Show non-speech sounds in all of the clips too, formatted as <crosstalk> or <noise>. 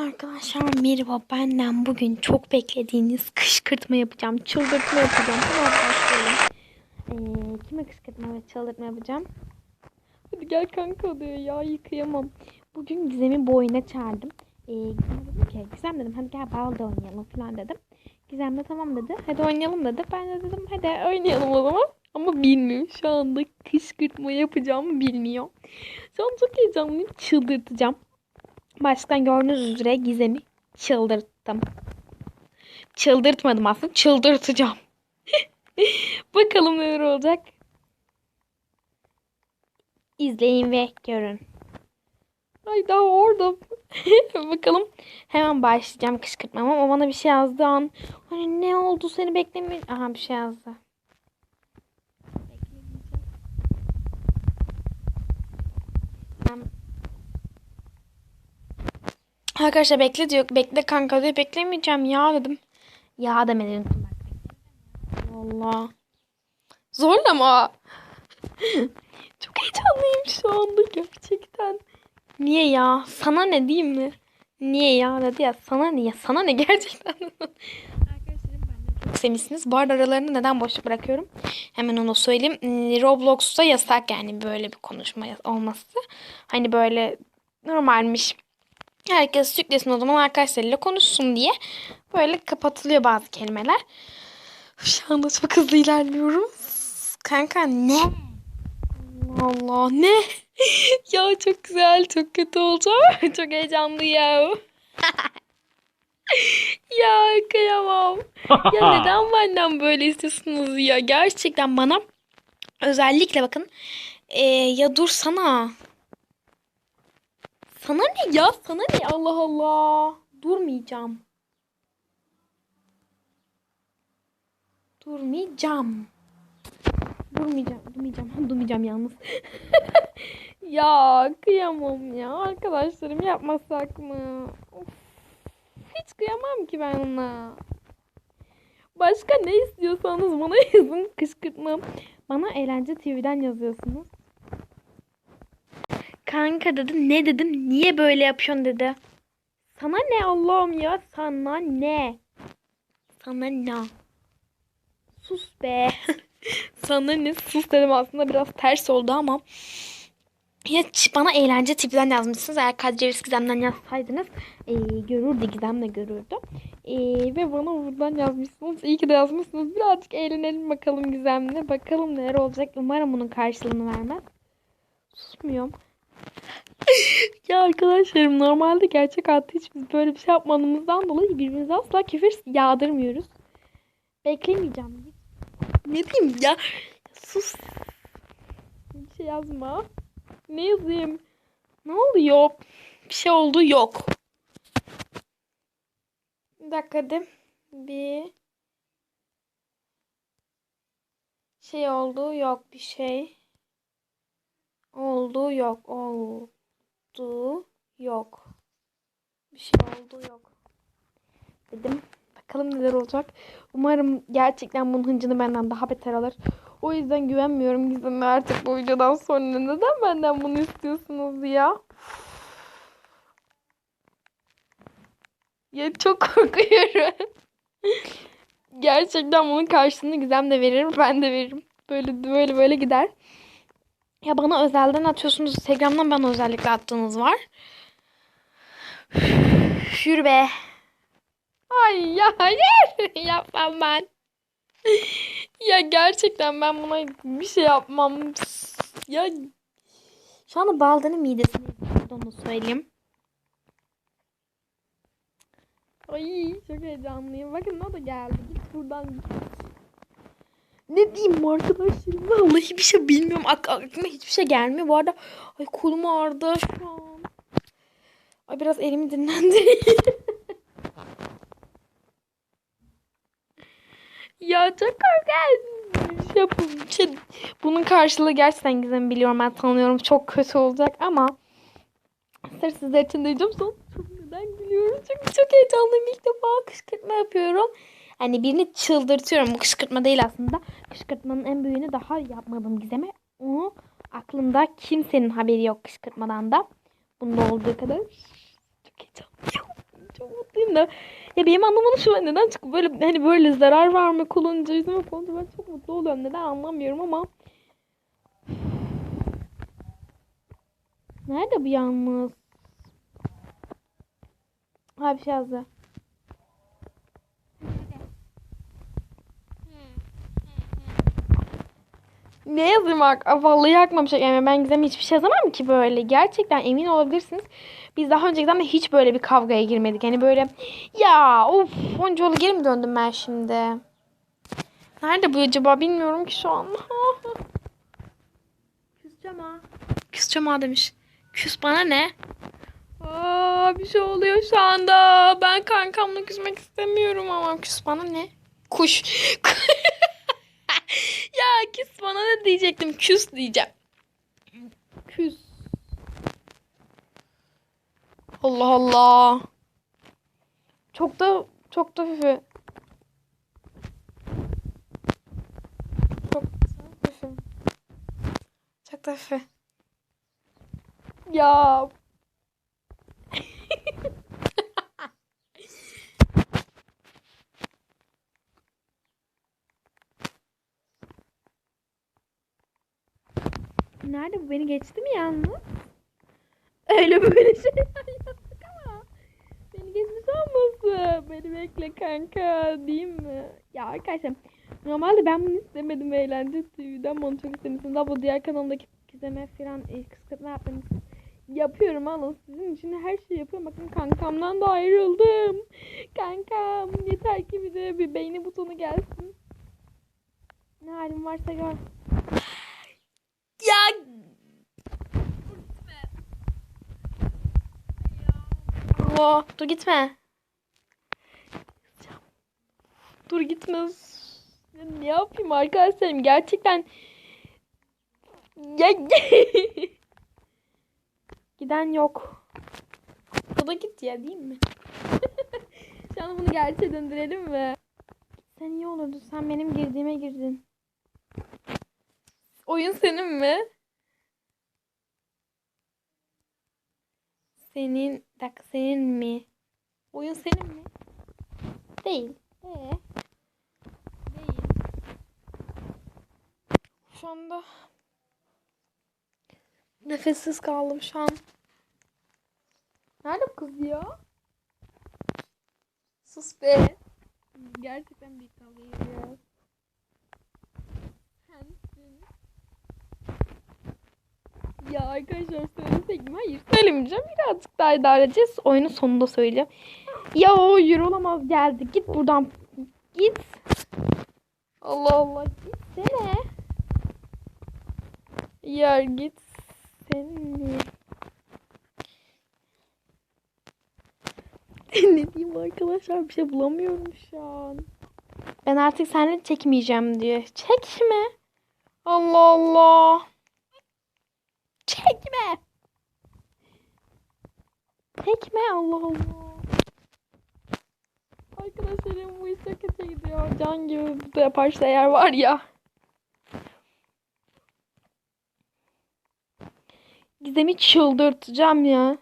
Arkadaşlar merhaba benden bugün çok beklediğiniz kışkırtma yapacağım. Çıldırtma yapacağım. Hemen başlayalım. Ee, kime kışkırtma ve çıldırtma yapacağım? Hadi gel kanka diyor ya yıkayamam. Bugün Gizem'i bu oyuna çağırdım. Ee, Gizem'e dedim ki Gizem dedim hadi gel balda oynayalım falan dedim. Gizem de tamam dedi. Hadi oynayalım dedi. Ben de dedim hadi oynayalım o zaman. Ama bilmiyor. Şu anda kışkırtma yapacağımı bilmiyor. Şu an çok heyecanlıyım. Çıldırtacağım. Baştan gördüğünüz üzere Gizem'i çıldırttım. Çıldırtmadım aslında. Çıldırtacağım. <laughs> Bakalım neler olacak. İzleyin ve görün. Ay daha orada. <laughs> Bakalım. Hemen başlayacağım kışkırtmama. O bana bir şey yazdı an. Hani ne oldu seni beklemiyorum. Aha bir şey yazdı. Ben Arkadaşlar bekle diyor. Bekle kanka diyor. Beklemeyeceğim ya dedim. Ya demedi unuttum bak. Allah. Zorlama. <laughs> Çok heyecanlıyım şu anda gerçekten. Niye ya? Sana ne diyeyim mi? Niye ya dedi ya. Sana niye? Sana ne gerçekten? <laughs> Arkadaşlarım benden çok sevmişsiniz. Bu arada aralarını neden boşluk bırakıyorum? Hemen onu söyleyeyim. Hmm, Roblox'ta yasak yani böyle bir konuşma olması. Hani böyle normalmiş herkes yüklesin o zaman arkadaşlarıyla konuşsun diye böyle kapatılıyor bazı kelimeler. Şu anda çok hızlı ilerliyorum. Kanka ne? Allah Allah ne? <laughs> ya çok güzel çok kötü olacağım. <laughs> çok heyecanlı ya. <laughs> ya kıyamam. Ya neden benden böyle istiyorsunuz ya? Gerçekten bana özellikle bakın. Ee, ya dursana. Sana ne ya? Sana ne? Allah Allah. Durmayacağım. Durmayacağım. Durmayacağım. Durmayacağım. <laughs> Durmayacağım yalnız. <laughs> ya kıyamam ya. Arkadaşlarım yapmasak mı? Of. Hiç kıyamam ki ben ona. Başka ne istiyorsanız bana <laughs> yazın. Kışkırtmam. Bana Eğlence TV'den yazıyorsunuz. Kanka dedim ne dedim niye böyle yapıyorsun dedi. Sana ne Allah'ım ya sana ne? Sana ne? Sus be. <laughs> sana ne sus dedim aslında biraz ters oldu ama. Ya bana eğlence tipinden yazmışsınız. Eğer Kadriyeviz Gizem'den yazsaydınız e, görürdü Gizem görürdü. E, ve bana buradan yazmışsınız. İyi ki de yazmışsınız. Birazcık eğlenelim bakalım Gizem'le. Bakalım neler olacak. Umarım bunun karşılığını vermez. Susmuyorum. <laughs> ya arkadaşlarım normalde gerçek hayatta hiç biz böyle bir şey yapmadığımızdan dolayı birbirimize asla küfür yağdırmıyoruz. Beklemeyeceğim. Ne diyeyim ya? Sus. Bir şey yazma. Ne yazayım? Ne oluyor? Bir şey oldu yok. Bir dakika hadi. Bir şey oldu yok bir şey. Oldu yok. Oldu yok. Bir şey oldu yok. Dedim. Bakalım neler olacak. Umarım gerçekten bunun hıncını benden daha beter alır. O yüzden güvenmiyorum Gizem'e artık bu videodan sonra. Neden benden bunu istiyorsunuz ya? Ya çok korkuyorum. gerçekten bunun karşılığını Gizem de verir. Ben de veririm. Böyle böyle böyle gider. Ya bana özelden atıyorsunuz. Instagram'dan bana özellikle attığınız var. Yürü be. Ay ya hayır. <laughs> Yapmam ben. ya gerçekten ben buna bir şey yapmam. Ya şu anda Balda'nın midesini onu söyleyeyim. Ay çok heyecanlıyım. Bakın o da geldi. Git buradan git. Ne diyeyim arkadaşlarım? Vallahi bir şey bilmiyorum. Ak aklıma hiçbir şey gelmiyor. Bu arada ay kolum ağrıdı şu an. Ay biraz elimi dinlendireyim. <laughs> ya çok korkunç. Şey, şey, bunun karşılığı gerçekten gizem biliyorum. Ben tanıyorum. Çok kötü olacak ama sırf sizler için diyeceğim. Son neden gülüyorum. Çünkü çok heyecanlıyım. İlk defa kışkırtma yapıyorum. Hani birini çıldırtıyorum. Bu kışkırtma değil aslında. Kışkırtmanın en büyüğünü daha yapmadım Gizem'e. Onu aklımda kimsenin haberi yok kışkırtmadan da. Bunda olduğu kadar. Çok heyecanlıyım. çok mutluyum da. Ya benim anlamadım şu an neden çıkıp böyle hani böyle zarar verme kullanıcı yüzüme kullanınca ben çok mutlu oluyorum. Neden anlamıyorum ama. Nerede bu yalnız? Ha bir şey yazdı. Ne yazayım bak? Vallahi aklıma bir şey gelmiyor. Ben Gizem'e hiçbir şey yazamam ki böyle. Gerçekten emin olabilirsiniz. Biz daha önce Gizem'le hiç böyle bir kavgaya girmedik. Yani böyle ya of onca yolu geri mi döndüm ben şimdi? Nerede bu acaba bilmiyorum ki şu an. <laughs> Küseceğim ha. Küseceğim ha demiş. Küs bana ne? Aa, bir şey oluyor şu anda. Ben kankamla küsmek istemiyorum ama küs bana ne? Kuş. <laughs> küs bana ne diyecektim? Küs diyeceğim. Küs. Allah Allah. Çok da çok da füfü. Çok da füfü. Çok da füfü. Ya. Nerede bu? Beni geçti mi yalnız? Öyle böyle şeyler yaptık ama. Beni geçmiş olmasın. Beni bekle kanka diyeyim mi? Ya arkadaşlar normalde ben bunu istemedim eğlence TV'den bunu çok istemişsiniz. Ama bu diğer kanalımdaki kızeme falan e, kıskırtma yaptığınız yapıyorum alın sizin için her şeyi yapıyorum. Bakın kankamdan da ayrıldım. Kankam yeter ki bir de bir beğeni butonu gelsin. Ne halim varsa gör. Ya Allah dur gitme. Dur gitme. Ne yapayım arkadaşlarım gerçekten <laughs> giden yok. O da git ya değil mi? <laughs> Şu an bunu gerçeğe döndürelim mi? Sen iyi olurdu. Sen benim girdiğime girdin. Oyun senin mi? Senin, dakika senin mi? Oyun senin mi? Değil. Ee? Değil. Şu anda nefessiz kaldım şu an. Nerede bu kız ya? Sus be. Gerçekten bir kavga geliyor. Ya arkadaşlar söylesek mi? Hayır söylemeyeceğim. Birazcık daha idare edeceğiz. Oyunun sonunda söyleyeceğim. Ya o yürü olamaz geldi. Git buradan. Git. Allah Allah. Gitsene. Ya git. Seni. <laughs> ne diyeyim arkadaşlar bir şey bulamıyorum şu an. Ben artık seninle çekmeyeceğim diyor. Çekme. Allah Allah. Çekme. Çekme Allah Allah. Arkadaşlarım bu iş kötü gidiyor. Can gibi bu da yaparsa eğer var ya. Gizem'i çıldırtacağım ya.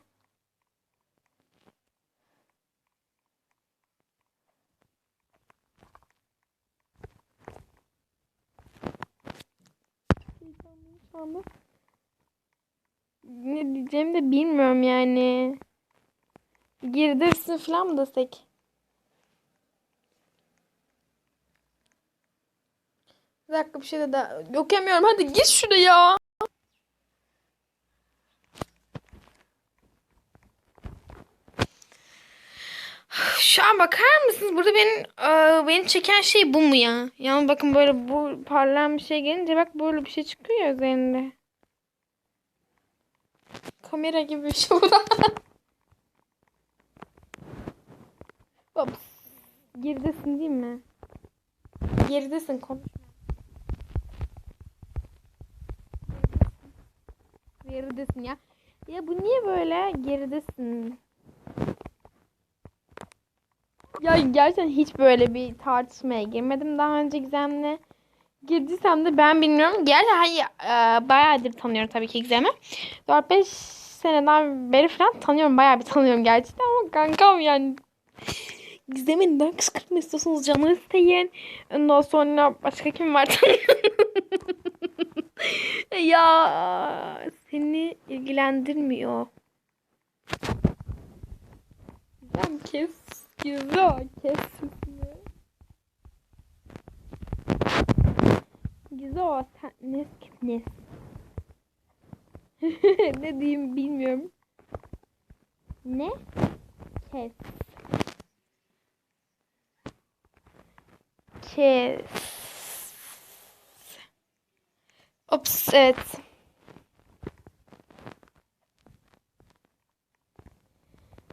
Ne diyeceğimi de bilmiyorum yani. Girdirsin falan mı desek? Bir dakika bir şey de daha... Yok yemiyorum. Hadi gir şuraya. Şu an bakar mısınız? Burada benim e, beni çeken şey bu mu ya? Yani bakın böyle bu parlayan bir şey gelince bak böyle bir şey çıkıyor üzerinde. Kamera gibi bir şey bu. <laughs> Ops. Geridesin değil mi? Geridesin konuş. Geridesin ya. Ya bu niye böyle geridesin? Ya gerçekten hiç böyle bir tartışmaya girmedim daha önce Gizem'le. Girdiysem de ben bilmiyorum. Gerçi hayır, e, bayağıdır tanıyorum tabii ki Gizem'i. 4-5 seneden beri falan tanıyorum. Bayağı bir tanıyorum gerçekten ama kankam yani Gizem'e neden kışkırtma istiyorsunuz? Canı isteyin. Ondan sonra başka kim var? <laughs> ya seni ilgilendirmiyor. Gizem kes. Gizem kes. Gizem sen ne ne? <laughs> ne diyeyim bilmiyorum. Ne? Kes. Kes. Ops evet.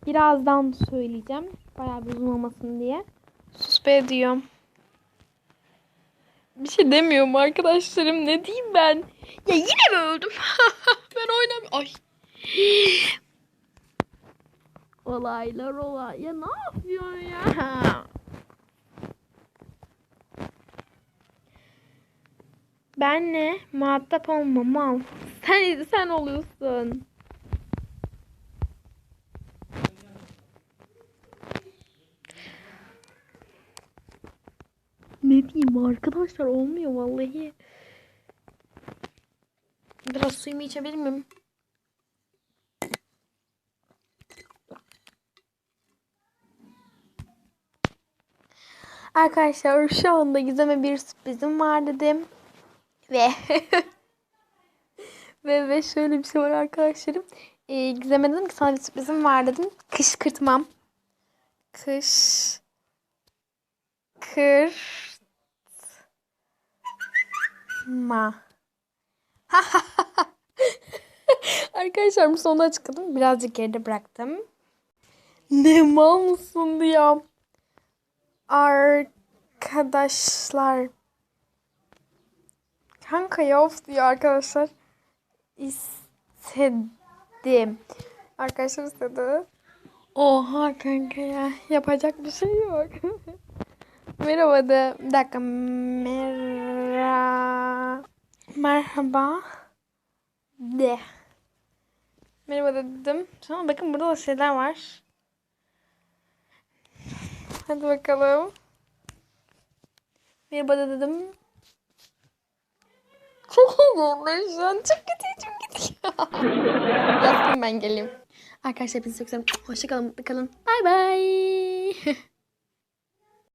Birazdan söyleyeceğim. Bayağı bir uzun olmasın diye. Sus be diyorum. Bir şey demiyorum arkadaşlarım. Ne diyeyim ben? Ya yine mi öldüm? <laughs> ben oynamıyorum. Ay. Olaylar olay. Ya ne yapıyorsun ya? Benle muhatap olmamam. Sen sen oluyorsun. Ne diyeyim arkadaşlar olmuyor vallahi. Biraz suyumu içebilir miyim? Arkadaşlar şu anda Gizem'e bir sürprizim var dedim. Ve <laughs> ve ve şöyle bir şey var arkadaşlarım. Ee, Gizem'e dedim ki sana bir sürprizim var dedim. Kışkırtmam. Kış kır ma. <laughs> Arkadaşlar bu sonunda açıkladım. Birazcık geride bıraktım. Ne mal mısın diyor. Arkadaşlar. Kanka ya of diyor arkadaşlar. İstedim. Arkadaşlar istedi. Oha kanka ya. Yapacak bir şey yok. <laughs> Merhaba de. Bir dakika. Mera... Merhaba. De. Merhaba de dedim. Sonra bakın burada da şeyler var. Hadi bakalım. Merhaba de dedim. Çok zorlar şu an. Çok kötü. <laughs> Yapayım ben geleyim. Arkadaşlar hepinizi çok seviyorum. Hoşçakalın, mutlu kalın. Bay bay. <laughs>